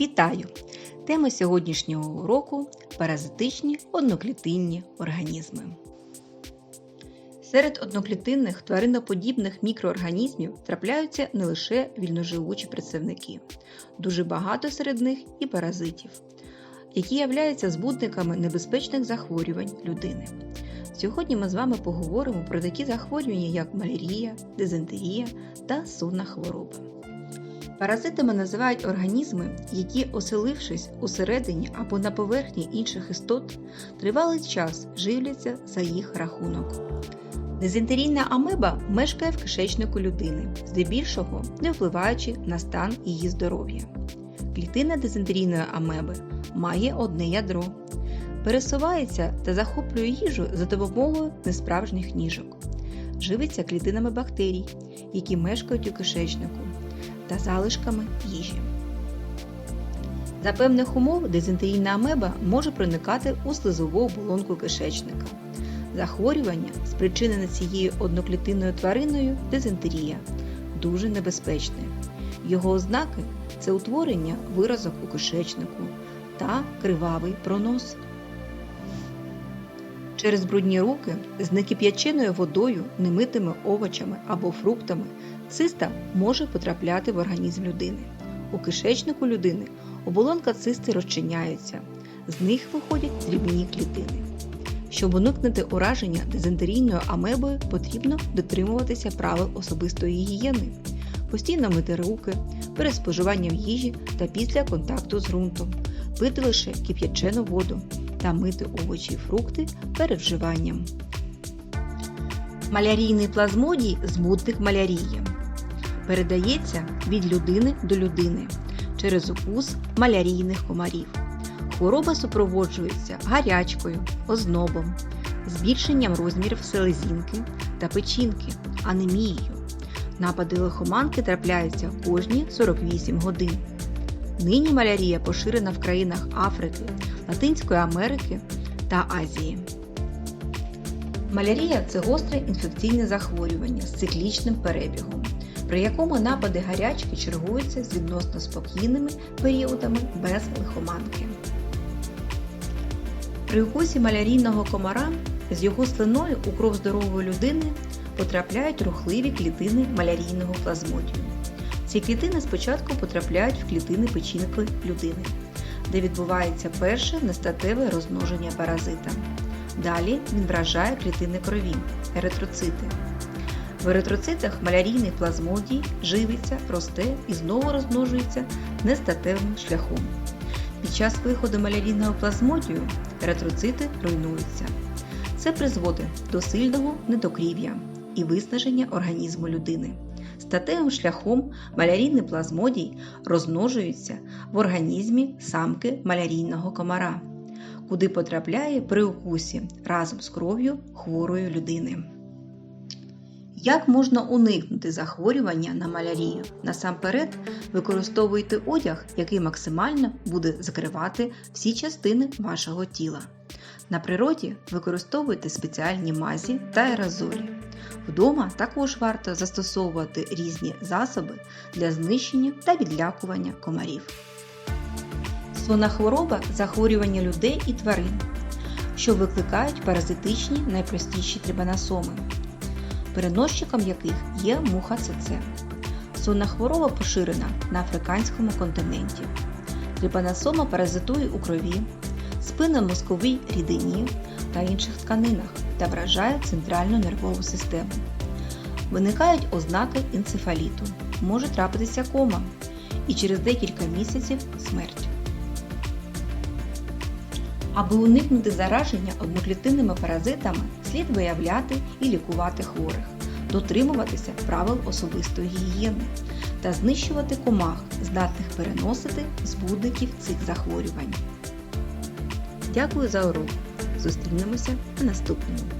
Вітаю! Тема сьогоднішнього уроку паразитичні одноклітинні організми. Серед одноклітинних твариноподібних мікроорганізмів трапляються не лише вільноживучі представники, дуже багато серед них і паразитів, які являються збудниками небезпечних захворювань людини. Сьогодні ми з вами поговоримо про такі захворювання, як малярія, дизентерія та сонна хвороба. Паразитами називають організми, які, оселившись усередині або на поверхні інших істот, тривалий час живляться за їх рахунок. Дизентерійна амеба мешкає в кишечнику людини, здебільшого не впливаючи на стан її здоров'я. Клітина дизентерійної амеби має одне ядро, пересувається та захоплює їжу за допомогою несправжніх ніжок, живиться клітинами бактерій, які мешкають у кишечнику та залишками їжі. За певних умов дизентерійна амеба може проникати у слизову оболонку кишечника. Захворювання, спричинене цією одноклітинною твариною, дизентерія, дуже небезпечне. Його ознаки це утворення виразок у кишечнику та кривавий пронос. Через брудні руки з некип'яченою водою, немитими овочами або фруктами циста може потрапляти в організм людини. У кишечнику людини оболонка цисти розчиняється, з них виходять дрібні клітини. Щоб уникнути ураження дизентерійною амебою, потрібно дотримуватися правил особистої гігієни, постійно мити руки, перед споживанням їжі та після контакту з ґрунтом, пити лише кип'ячену воду та мити овочі і фрукти перед вживанням. Малярійний плазмодій збудник малярії. Передається від людини до людини через укус малярійних комарів. Хвороба супроводжується гарячкою, ознобом, збільшенням розмірів селезінки та печінки, анемією. Напади лихоманки трапляються кожні 48 годин. Нині малярія поширена в країнах Африки, Латинської Америки та Азії. Малярія це гостре інфекційне захворювання з циклічним перебігом, при якому напади гарячки чергуються з відносно спокійними періодами без лихоманки. При укусі малярійного комара з його слиною у кров здорової людини потрапляють рухливі клітини малярійного плазмодію. Ці клітини спочатку потрапляють в клітини печінки людини, де відбувається перше нестатеве розмноження паразита. Далі він вражає клітини крові еритроцити. В еритроцитах малярійний плазмодій живиться, росте і знову розмножується нестатевим шляхом. Під час виходу малярійного плазмодію еритроцити руйнуються. Це призводить до сильного недокрів'я і виснаження організму людини. Статевим шляхом малярійний плазмодій розмножується в організмі самки малярійного комара, куди потрапляє при укусі разом з кров'ю хворої людини. Як можна уникнути захворювання на малярію? Насамперед, використовуйте одяг, який максимально буде закривати всі частини вашого тіла. На природі використовуйте спеціальні мазі та аерозолі. Вдома також варто застосовувати різні засоби для знищення та відлякування комарів. Сонна хвороба захворювання людей і тварин, що викликають паразитичні найпростіші трибаносоми, переносчиком яких є муха ЦЦ. Сонна хвороба поширена на африканському континенті. Трипаносома паразитує у крові, спинномозковій рідині та інших тканинах та вражає центральну нервову систему. Виникають ознаки енцефаліту, може трапитися кома і через декілька місяців смерть. Аби уникнути зараження одноклітинними паразитами, слід виявляти і лікувати хворих, дотримуватися правил особистої гігієни та знищувати комах, здатних переносити збудників цих захворювань. Дякую за урок! Зустрінемося на наступному!